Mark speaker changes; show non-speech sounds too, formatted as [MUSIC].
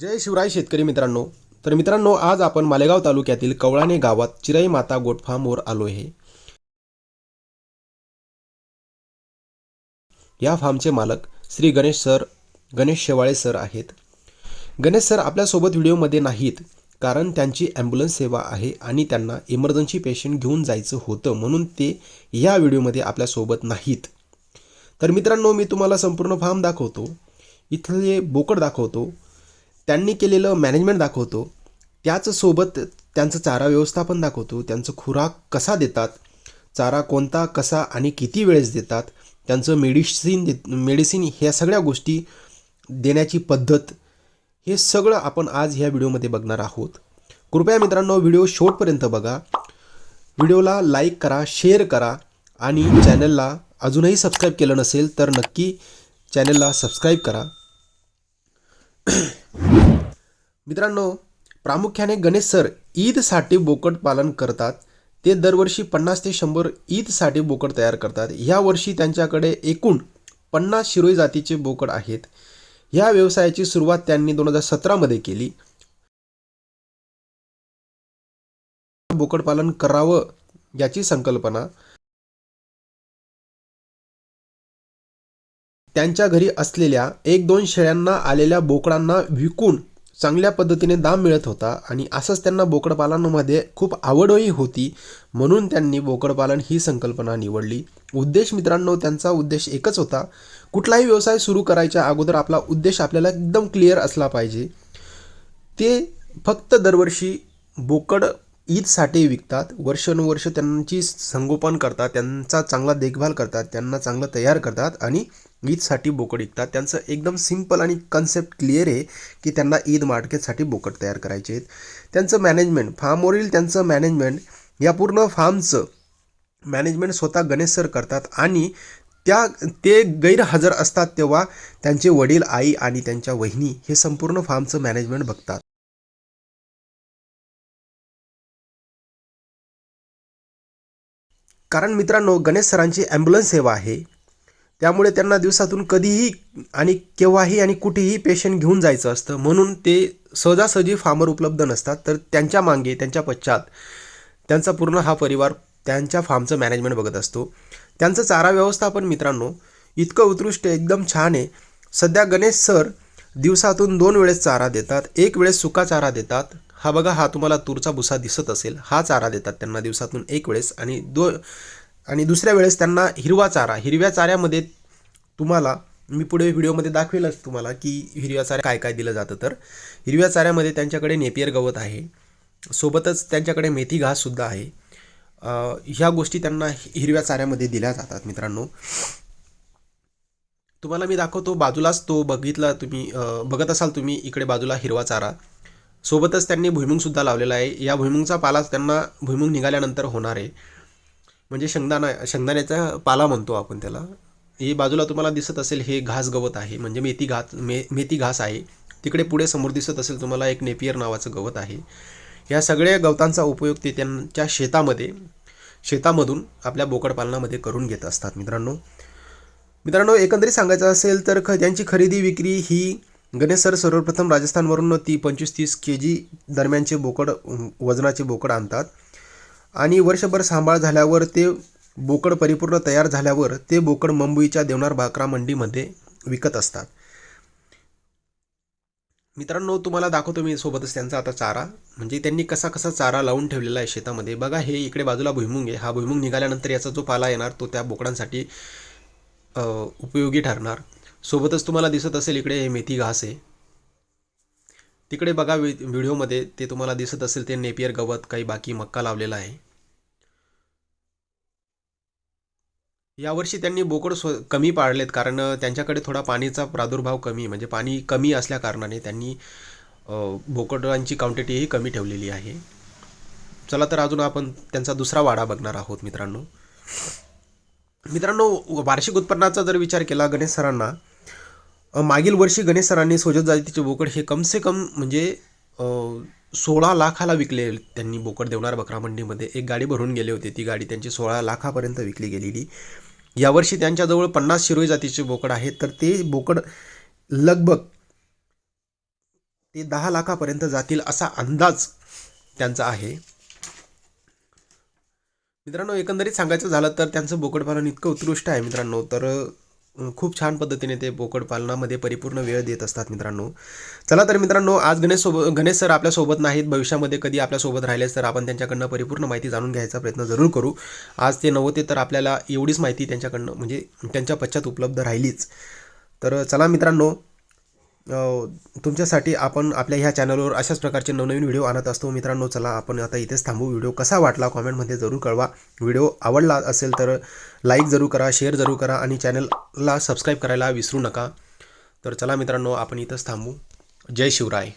Speaker 1: जय शिवराय शेतकरी मित्रांनो. तर मित्रांनो आज आपण मालेगाव तालुक्यातील कवळाणे गावात चिराई माता गोटफार्मवर आलो आहे. या फार्मचे मालक श्री गणेश सर गणेश शेवाळे सर आहेत. गणेश सर आपल्यासोबत व्हिडिओमध्ये नाहीत कारण त्यांची ॲम्ब्युलन्स सेवा आहे आणि त्यांना इमर्जन्सी पेशंट घेऊन जायचं होतं म्हणून ते या व्हिडिओमध्ये आपल्यासोबत नाहीत. तर मित्रांनो मी तुम्हाला संपूर्ण फार्म दाखवतो. इथले बोकड दाखवतो. त्यांनी केलेलं मॅनेजमेंट दाखवतो. त्याचसोबत त्यांचं चारा व्यवस्थापन दाखवतो. त्यांचं खुराक कसा देतात चारा कोणता कसा आणि किती वेळेस देतात त्यांचं मेडिसिन दे मेडिसिन ह्या सगळ्या गोष्टी देण्याची पद्धत हे सगळं आपण आज ह्या व्हिडिओमध्ये बघणार आहोत. कृपया मित्रांनो व्हिडिओ शेवटपर्यंत बघा. व्हिडिओला लाईक करा शेअर करा आणि चॅनलला अजूनही सबस्क्राईब केलं नसेल तर नक्की चॅनलला सबस्क्राईब करा. [CLEARS THROAT] मित्रांनो प्रामुख्याने गणेश सर ईदसाठी बोकड पालन करतात. ते दरवर्षी पन्नास ते शंभर ईदसाठी बोकड तयार करतात. ह्या वर्षी त्यांच्याकडे एकूण पन्नास शिरोई जातीचे बोकड आहेत. ह्या व्यवसायाची सुरुवात त्यांनी दोन हजार सतरामध्ये केली. बोकड पालन करावं याची संकल्पना त्यांच्या घरी असलेल्या एक दोन शेळ्यांना आलेल्या बोकडांना विकून चांगल्या पद्धतीने दाम मिळत होता आणि असंच त्यांना बोकडपालनामध्ये खूप आवडही होती म्हणून त्यांनी बोकडपालन ही संकल्पना निवडली. उद्देश मित्रांनो त्यांचा उद्देश एकच होता. कुठलाही व्यवसाय सुरू करायच्या अगोदर आपला उद्देश आपल्याला एकदम क्लिअर असला पाहिजे. ते फक्त दरवर्षी बोकड ईदसाठी विकतात. वर्षानुवर्ष त्यांची संगोपन करतात त्यांचा चांगला देखभाल करतात त्यांना चांगलं तयार करतात आणि ईदसाठी बोकड विकतात त्यांचं एकदम सिंपल आणि कन्सेप्ट क्लिअर आहे की त्यांना ईद मार्केटसाठी बोकड तयार करायचे आहेत. त्यांचं मॅनेजमेंट फार्मवरील त्यांचं मॅनेजमेंट या पूर्ण फार्मचं मॅनेजमेंट स्वतः गणेश सर करतात आणि त्या ते गैरहजर असतात तेव्हा त्यांचे वडील आई आणि त्यांच्या वहिनी हे संपूर्ण फार्मचं मॅनेजमेंट बघतात. कारण मित्रांनो गणेश सरांची ॲम्ब्युलन्स सेवा आहे. त्यामुळे त्यांना दिवसातून कधीही आणि केव्हाही आणि कुठेही पेशंट घेऊन जायचं असतं. म्हणून ते सहजासहजी फार्मर उपलब्ध नसतात. तर त्यांच्या मागे त्यांच्या पश्चात त्यांचा पूर्ण हा परिवार त्यांच्या फार्मचं मॅनेजमेंट बघत असतो. त्यांचं चारा व्यवस्थापन मित्रांनो इतकं उत्कृष्ट एकदम छान आहे. सध्या गणेश सर दिवसातून दोन वेळेस चारा देतात. एक वेळेस सुका चारा देतात. हा बघा हा तुम्हाला तूरचा भुसा दिसत असेल. हा चारा देतात त्यांना दिवसातून एक वेळेस आणि दो आणि दुसऱ्या वेळेस त्यांना हिरवा चारा हिरव्या चाऱ्यामध्ये तुम्हाला मी पुढे व्हिडिओमध्ये दाखवेलच तुम्हाला की हिरव्या चाऱ्या काय काय दिलं जातं तर. हिरव्या चाऱ्यामध्ये त्यांच्याकडे नेपियर गवत आहे. सोबतच त्यांच्याकडे मेथी घाससुद्धा आहे. ह्या गोष्टी त्यांना हिरव्या चाऱ्यामध्ये दिल्या जातात मित्रांनो. तुम्हाला मी दाखवतो बाजूलाच तो बघितला तुम्ही बघत असाल तुम्ही इकडे बाजूला हिरवा चारा. सोबतच त्यांनी भुईमुंगसुद्धा लावलेला आहे. या भुईमुंगचा पालाच त्यांना भुईमुंग निघाल्यानंतर होणार आहे. म्हणजे शेंगदाणा शेंगदाण्याचा पाला म्हणतो आपण त्याला. हे बाजूला तुम्हाला दिसत असेल हे घास गवत आहे. म्हणजे मेथी घास मे मेथी घास आहे. तिकडे पुढे समोर दिसत असेल तुम्हाला एक नेपियर नावाचं गवत आहे. या सगळ्या गवतांचा उपयोग ते त्यांच्या शेतामध्ये शेतामधून आपल्या बोकडपालनामध्ये करून घेत असतात मित्रांनो. मित्रांनो एकंदरीत सांगायचं असेल तर ख त्यांची खरेदी विक्री ही गणेशसर सर्वप्रथम राजस्थानवरून ती पंचवीस तीस के जी दरम्यानचे बोकड वजनाचे बोकड आणतात. आणि वर्षभर सांभाळ झाल्यावर ते बोकड परिपूर्ण तयार झाल्यावर ते बोकड मुंबईच्या देवनार भाकरा मंडीमध्ये विकत असतात. मित्रांनो तुम्हाला दाखवतो मी सोबतच त्यांचा आता चारा. म्हणजे त्यांनी कसा कसा चारा लावून ठेवलेला आहे शेतामध्ये. बघा हे इकडे बाजूला भुईमुंग आहे. हा भुईमुंग निघाल्यानंतर याचा जो पाला येणार तो त्या बोकडांसाठी उपयोगी ठरणार. सोबतच तुम्हाला दिसत असेल इकडे हे मेथी घास आहे. तिकडे बघा वि व्हिडिओमध्ये ते तुम्हाला दिसत असेल ते नेपियर गवत काही बाकी मक्का लावलेला आहे. यावर्षी त्यांनी बोकड स्व कमी पाळलेत कारण त्यांच्याकडे थोडा पाणीचा प्रादुर्भाव कमी म्हणजे पाणी कमी असल्याकारणाने त्यांनी बोकडांची क्वांटिटी ही कमी ठेवलेली आहे. चला तर अजून आपण त्यांचा दुसरा वाडा बघणार आहोत मित्रांनो. मित्रांनो वार्षिक उत्पन्नाचा जर विचार केला गणेश सरांना मागील वर्षी गणेश सरांनी सोजत जातीचे बोकड हे कमसे कम म्हणजे सोळा लाखाला विकले. त्यांनी बोकड देवणार बकरा मंडीमध्ये. एक गाडी भरून गेले होते. ती गाडी त्यांची सोळा लाखापर्यंत विकली गेलेली. यावर्षी त्यांच्याजवळ पन्नास शिरोई जातीचे बोकड आहेत. तर ते बोकड लगभग ते दहा लाखापर्यंत जातील असा अंदाज त्यांचा आहे. मित्रांनो एकंदरीत सांगायचं झालं तर त्यांचं बोकडपालन इतकं उत्कृष्ट आहे मित्रांनो. तर खूप छान पद्धतीने ते बोकडपालनामध्ये परिपूर्ण वेळ देत असतात मित्रांनो. चला तर मित्रांनो आज गणेश सोबत गणेश सर आपल्यासोबत नाहीत. भविष्यामध्ये कधी आपल्यासोबत राहिलेच तर आपण त्यांच्याकडनं परिपूर्ण माहिती जाणून घ्यायचा प्रयत्न जरूर करू. आज ते नव्हते तर आपल्याला एवढीच माहिती त्यांच्याकडनं म्हणजे त्यांच्या पश्चात उपलब्ध राहिलीच. तर चला मित्रांनो तुमच्यासाठी आपण आपल्या ह्या चॅनलवर अशाच प्रकारचे नवनवीन व्हिडिओ आणत असतो. मित्रांनो चला आपण आता इथेच थांबू. व्हिडिओ कसा वाटला कॉमेंटमध्ये जरूर कळवा. व्हिडिओ आवडला असेल तर लाईक जरूर करा शेअर जरूर करा आणि चॅनल ला सबस्क्राईब करायला विसरू नका. तर चला मित्रांनो आपण इथंच थांबू. जय शिवराय.